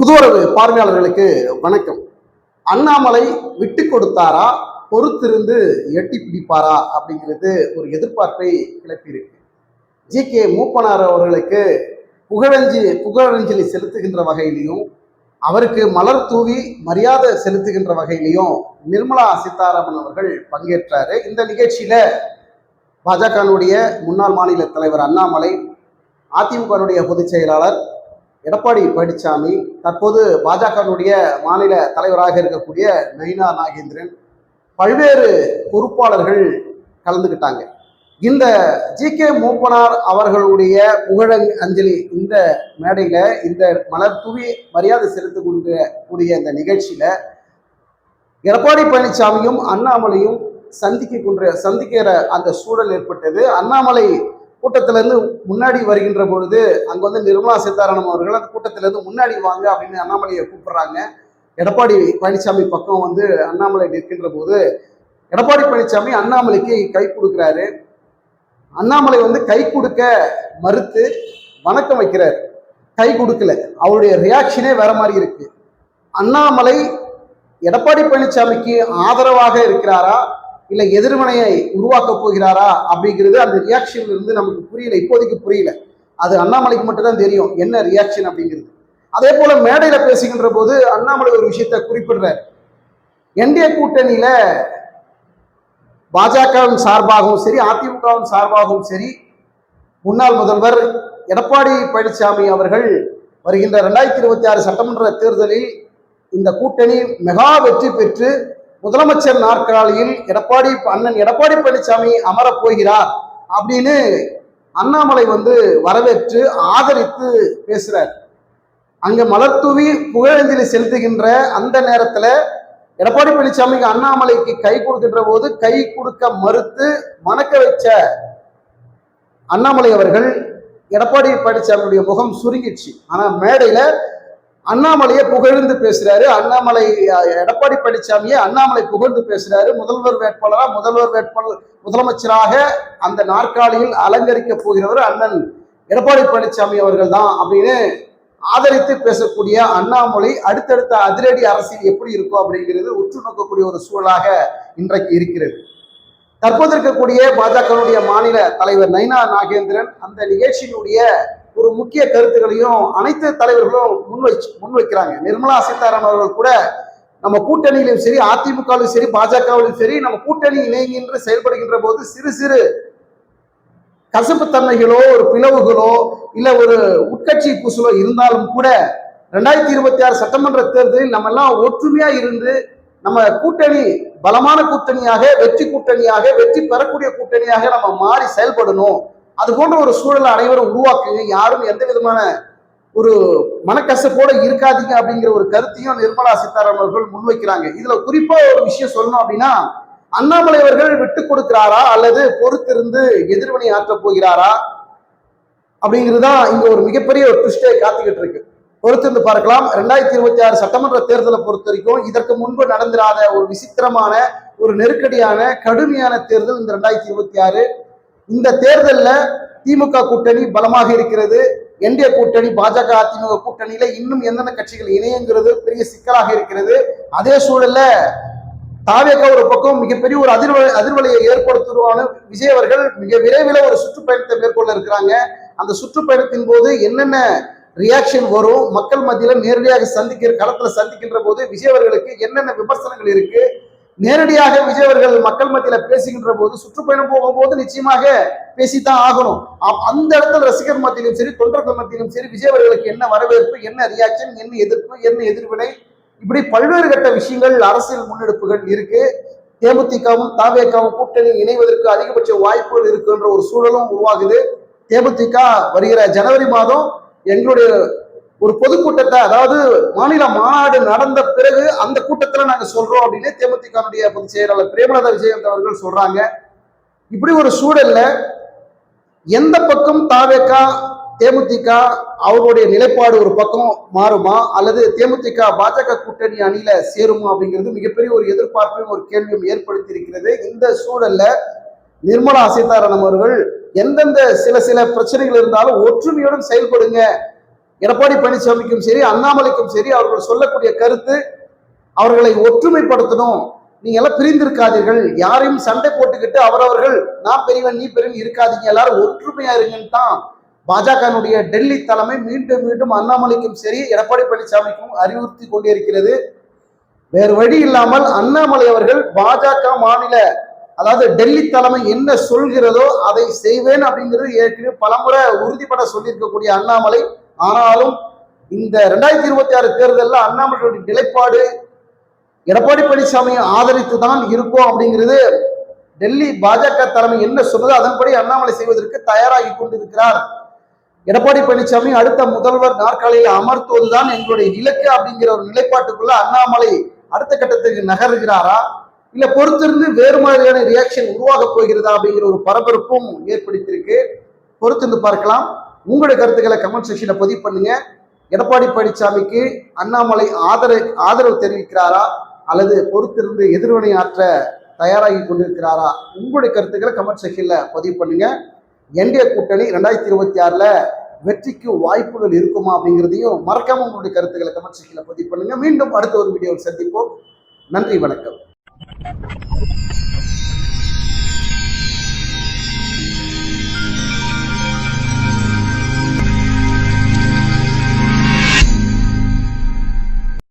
புதுவரவு பார்வையாளர்களுக்கு வணக்கம். அண்ணாமலை விட்டு கொடுத்தாரா? பொறுத்திருந்து எட்டி பிடிப்பாரா? அப்படிங்கிறது ஒரு எதிர்பார்ப்பை கிளப்பியிருக்கு. ஜி. கே. மூப்பனார் அவர்களுக்கு புகழஞ்சி புகழஞ்சலி செலுத்துகின்ற வகையிலையும் அவருக்கு மலர் தூவி மரியாதை செலுத்துகின்ற வகையிலையும் நிர்மலா சீதாராமன் அவர்கள் பங்கேற்றாரு. இந்த நிகழ்ச்சியில பாஜகனுடைய முன்னாள் மாநில தலைவர் அண்ணாமலை அதிமுகனுடைய பொதுச் செயலாளர் எடப்பாடி பழனிசாமி தற்போது பாஜகவினுடைய மாநில தலைவராக இருக்கக்கூடிய நயினா நாகேந்திரன் பல்வேறு பொறுப்பாளர்கள் கலந்துக்கிட்டாங்க இந்த ஜி கே மூப்பனார் அவர்களுடைய புகழங் அஞ்சலி இந்த மேடையில் இந்த மலர் தூவி மரியாதை செலுத்தக்கூடிய கூடிய இந்த நிகழ்ச்சியில் எடப்பாடி பழனிசாமியும் அண்ணாமலையும் சந்திக்கின்ற சந்திக்கிற அந்த சூழல் ஏற்பட்டது. அண்ணாமலை கூட்டத்திலேருந்து முன்னாடி வருகின்ற பொழுது அங்கே வந்து நிர்மலா சீதாராமன் அவர்கள் அந்த கூட்டத்திலேருந்து முன்னாடி வாங்க அப்படின்னு அண்ணாமலையை கூப்பிடுறாங்க. எடப்பாடி பழனிசாமி பக்கம் வந்து அண்ணாமலை நிற்கின்ற போது எடப்பாடி பழனிசாமி அண்ணாமலைக்கு கை கொடுக்குறாரு. அண்ணாமலை வந்து கை கொடுக்க மறுத்து வணக்கம் வைக்கிறார். கை கொடுக்கல. அவருடைய ரியாக்ஷனே வேற மாதிரி இருக்கு. அண்ணாமலை எடப்பாடி பழனிசாமிக்கு ஆதரவாக இருக்கிறாரா? இல்லை எதிர்மனையை உருவாக்க போகிறாரா அப்படிங்கிறது அந்த ரியாக்ஷன்ல இருந்து நமக்கு புரியல. இப்போதைக்கு புரியல. அது அண்ணாமலைக்கு மட்டும்தான் தெரியும். என்ன ரியாக்ஷன் அப்படிங்கிறது. அதே போல மேடையில பேசுகின்ற போது அண்ணாமலை ஒரு விஷயத்தை குறிப்பிடுறார். என்டிஏ கூட்டணியில பாஜகவின் சார்பாகவும் சரி அதிமுகவின் சார்பாகவும் சரி முன்னாள் முதல்வர் எடப்பாடி பழனிசாமி அவர்கள் வருகின்ற ரெண்டாயிரத்தி இருபத்தி ஆறு சட்டமன்ற தேர்தலில் இந்த கூட்டணி மெகா வெற்றி பெற்று முதலமைச்சர் நாற்காலியில் எடப்பாடி அண்ணன் எடப்பாடி பழனிசாமி அமரப் போகிறார் அப்படின்னு அண்ணாமலை வந்து வரவேற்று ஆதரித்து பேசுறார். அங்க மலர் தூவி புகழஞ்சலி செலுத்துகின்ற அந்த நேரத்துல எடப்பாடி பழனிசாமிக்கு அண்ணாமலைக்கு கை கொடுக்கின்ற போது கை கொடுக்க மறுத்து மணக்க வச்ச அண்ணாமலை அவர்கள் எடப்பாடி பழனிசாமியுடைய முகம் சுருங்கிடுச்சு. ஆனா மேடையில அண்ணாமலையை புகழ்ந்து பேசுறாரு. அண்ணாமலை எடப்பாடி பழனிசாமியை அண்ணாமலை புகழ்ந்து பேசுறாரு. முதல்வர் வேட்பாளராக முதல்வர் வேட்பாளர் முதலமைச்சராக அந்த நாற்காலியில் அலங்கரிக்க போகிறவர் அண்ணன் எடப்பாடி பழனிசாமி அவர்கள் தான் அப்படின்னு ஆதரித்து பேசக்கூடிய அண்ணாமலை அடுத்தடுத்த அதிரடி அரசியல் எப்படி இருக்கும் அப்படிங்கிறது உற்று நோக்கக்கூடிய ஒரு சூழலாக இன்றைக்கு இருக்கிறது. தற்போது இருக்கக்கூடிய பாஜகவுடைய மாநில தலைவர் நைனா நாகேந்திரன் அந்த நிகழ்ச்சியினுடைய ஒரு முக்கிய கருத்துக்களையும் அனைத்து தலைவர்களும் முன்வை முன்வைக்கிறாங்க. நிர்மலா சீதாராமன் அவர்கள் கூட நம்ம கூட்டணியிலும் சரி அதிமுகவிலும் சரி பாஜகவிலும் சரி நம்ம கூட்டணி இணைகின்ற செயல்படுகின்ற போது சிறு சிறு கசப்புத்தன்மைகளோ ஒரு பிளவுகளோ இல்ல ஒரு உட்கட்சி பூசலோ இருந்தாலும் கூட ரெண்டாயிரத்தி இருபத்தி ஆறு சட்டமன்ற தேர்தலில் நம்ம எல்லாம் ஒற்றுமையா இருந்து நம்ம கூட்டணி பலமான கூட்டணியாக வெற்றி கூட்டணியாக வெற்றி பெறக்கூடிய கூட்டணியாக நம்ம மாறி செயல்படணும். அது போன்ற ஒரு சூழலை அனைவரும் உருவாக்குங்க யாரும் எந்த விதமான ஒரு மனக்கசப்போட இருக்காதீங்க அப்படிங்கிற ஒரு கருத்தையும் நிர்மலா சீதாராமன் அவர்கள் முன்வைக்கிறாங்க. இதுல குறிப்பா ஒரு விஷயம் சொல்லணும் அப்படின்னா அண்ணாமலை அவர்கள் விட்டு கொடுக்கிறாரா அல்லது பொறுத்திருந்து எதிர்வினை ஆற்றப் போகிறாரா அப்படிங்கிறது தான் இங்க ஒரு மிகப்பெரிய ஒரு ட்விஸ்டே காத்துக்கிட்டு இருக்கு. பொறுத்திருந்து பார்க்கலாம். ரெண்டாயிரத்தி இருபத்தி ஆறு சட்டமன்ற தேர்தலை பொறுத்த வரைக்கும் இதற்கு முன்பு நடந்திராத ஒரு விசித்திரமான ஒரு நெருக்கடியான கடுமையான தேர்தல் இந்த ரெண்டாயிரத்தி இருபத்தி ஆறு. இந்த தேர்தலில் திமுக கூட்டணி பலமாக இருக்கிறது. என்டிஏ கூட்டணி பாஜக அதிமுக கூட்டணியில இன்னும் எந்தெந்த கட்சிகள் இணையங்கிறது பெரிய சிக்கலாக இருக்கிறது. அதே சூழல்ல தாவேக ஒரு பக்கம் மிகப்பெரிய ஒரு அதிர்வலை அதிர்வலையை ஏற்படுத்துவான விஜய் அவர்கள் மிக விரைவில் ஒரு சுற்றுப்பயணத்தை மேற்கொள்ள இருக்கிறாங்க. அந்த சுற்றுப்பயணத்தின் போது என்னென்ன ரியாக்ஷன் வரும்? மக்கள் மத்தியில நேரடியாக சந்திக்கிற களத்துல சந்திக்கின்ற போது விஜய் அவர்களுக்கு என்னென்ன விமர்சனங்கள் இருக்கு? நேரடியாக விஜய் அவர்கள் மக்கள் மத்தியில பேசுகின்ற போது சுற்றுப்பயணம் போகும்போது நிச்சயமாக பேசித்தான் ஆகணும். அந்த இடத்துல ரசிகர் மத்தியிலும் சரி தொண்டர்கள் மத்தியிலும் சரி விஜய் அவர்களுக்கு என்ன வரவேற்பு என்ன ரியாக்ஷன் என்ன எதிர்ப்பு என்ன எதிர்வினை? இப்படி பல்வேறு கட்ட விஷயங்கள் அரசியல் முன்னெடுப்புகள் இருக்கு. தேமுதிகவும் தாவேக்காவும் கூட்டணி இணைவதற்கு அதிகபட்ச வாய்ப்புகள் இருக்குன்ற ஒரு சூழலும் உருவாகுது. தேமுதிக வருகிற ஜனவரி மாதம் எங்களுடைய ஒரு பொதுக்கூட்டத்தை அதாவது மாநில மாநாடு நடந்த பிறகு அந்த கூட்டத்துல நாங்க சொல்றோம் அப்படின்னு தேமுதிகனுடைய பொதுச் செயலாளர் பிரேமலதா விஜயகாந்த் அவர்கள் சொல்றாங்க. இப்படி ஒரு சூழல்ல எந்த பக்கம் தாவேக்கா தேமுதிக அவருடைய நிலைப்பாடு ஒரு பக்கம் மாறுமா? அல்லது தேமுதிக பாஜக கூட்டணி அணியில சேருமா அப்படிங்கிறது மிகப்பெரிய ஒரு எதிர்பார்ப்பையும் ஒரு கேள்வியும் ஏற்படுத்தி இருக்கிறது இந்த சூழல்ல நிர்மலா சீதாராமன் அவர்கள் எந்தெந்த சில சில பிரச்சனைகள் இருந்தாலும் ஒற்றுமையுடன் செயல்படுங்க. எடப்பாடி பழனிசாமிக்கும் சரி அண்ணாமலைக்கும் சரி அவர்கள் சொல்லக்கூடிய கருத்து அவர்களை ஒற்றுமைப்படுத்தணும். நீங்க எல்லாம் பிரிந்திருக்காதீர்கள். யாரையும் சண்டை போட்டுக்கிட்டு அவரவர்கள் நான் பெரியவன் நீ பெரியவன் இருக்காதீங்க. எல்லாரும் ஒற்றுமையா இருங்கன்னு தான் பாஜகனுடைய டெல்லி தலைமை மீண்டும் மீண்டும் அண்ணாமலைக்கும் சரி எடப்பாடி பழனிசாமிக்கும் அறிவுறுத்தி கொண்டே இருக்கிறது வேறு வழி இல்லாமல் அண்ணாமலை அவர்கள் பாஜக மாநில அதாவது டெல்லி தலைமை என்ன சொல்கிறதோ அதை செய்வேன் அப்படிங்கிறது ஏற்கனவே பலமுறை உறுதிப்பட சொல்லியிருக்கக்கூடிய அண்ணாமலை. ஆனாலும் இந்த ரெண்டாயிரத்தி இருபத்தி ஆறு தேர்தலில் அண்ணாமலையுடைய நிலைப்பாடு எடப்பாடி பழனிசாமியை ஆதரித்து தான் இருக்கும் அப்படிங்கிறது டெல்லி பாஜக தலைமை என்ன சொல்றதோ அதன்படி அண்ணாமலை செய்வதற்கு தயாராகி கொண்டிருக்கிறார். எடப்பாடி பழனிசாமி அடுத்த முதல்வர் நாற்காலியில் அமர்த்துவதுதான் எங்களுடைய இலக்கு அப்படிங்கிற ஒரு நிலைப்பாட்டுக்குள்ள அண்ணாமலை அடுத்த கட்டத்துக்கு நகருகிறாரா? இல்ல பொறுத்திருந்து வேறு மாதிரியான ரியாக்ஷன் உருவாக போகிறதா அப்படிங்கிற ஒரு பரபரப்பும் ஏற்படுத்தியிருக்கு. பொறுத்திருந்து பார்க்கலாம். உங்களுடைய கருத்துக்களை கமெண்ட் செக்ஷனில் பதிவு பண்ணுங்க. எடப்பாடி பழனிசாமிக்கு அண்ணாமலை ஆதரவு ஆதரவு தெரிவிக்கிறாரா? அல்லது பொறுத்திருந்து எதிர்வினை ஆற்ற தயாராகி கொண்டிருக்கிறாரா? உங்களுடைய கருத்துக்களை கமெண்ட் செக்ஷனில் பதிவு பண்ணுங்க. என்டிஏ கூட்டணி ரெண்டாயிரத்தி இருபத்தி ஆறில் வெற்றிக்கு வாய்ப்புகள் இருக்குமா அப்படிங்கிறதையும் மறக்காம உங்களுடைய கருத்துக்களை கமெண்ட் செக்ஷனில் பதிவு பண்ணுங்க. மீண்டும் அடுத்த ஒரு வீடியோவில் சந்திப்போம். நன்றி வணக்கம்.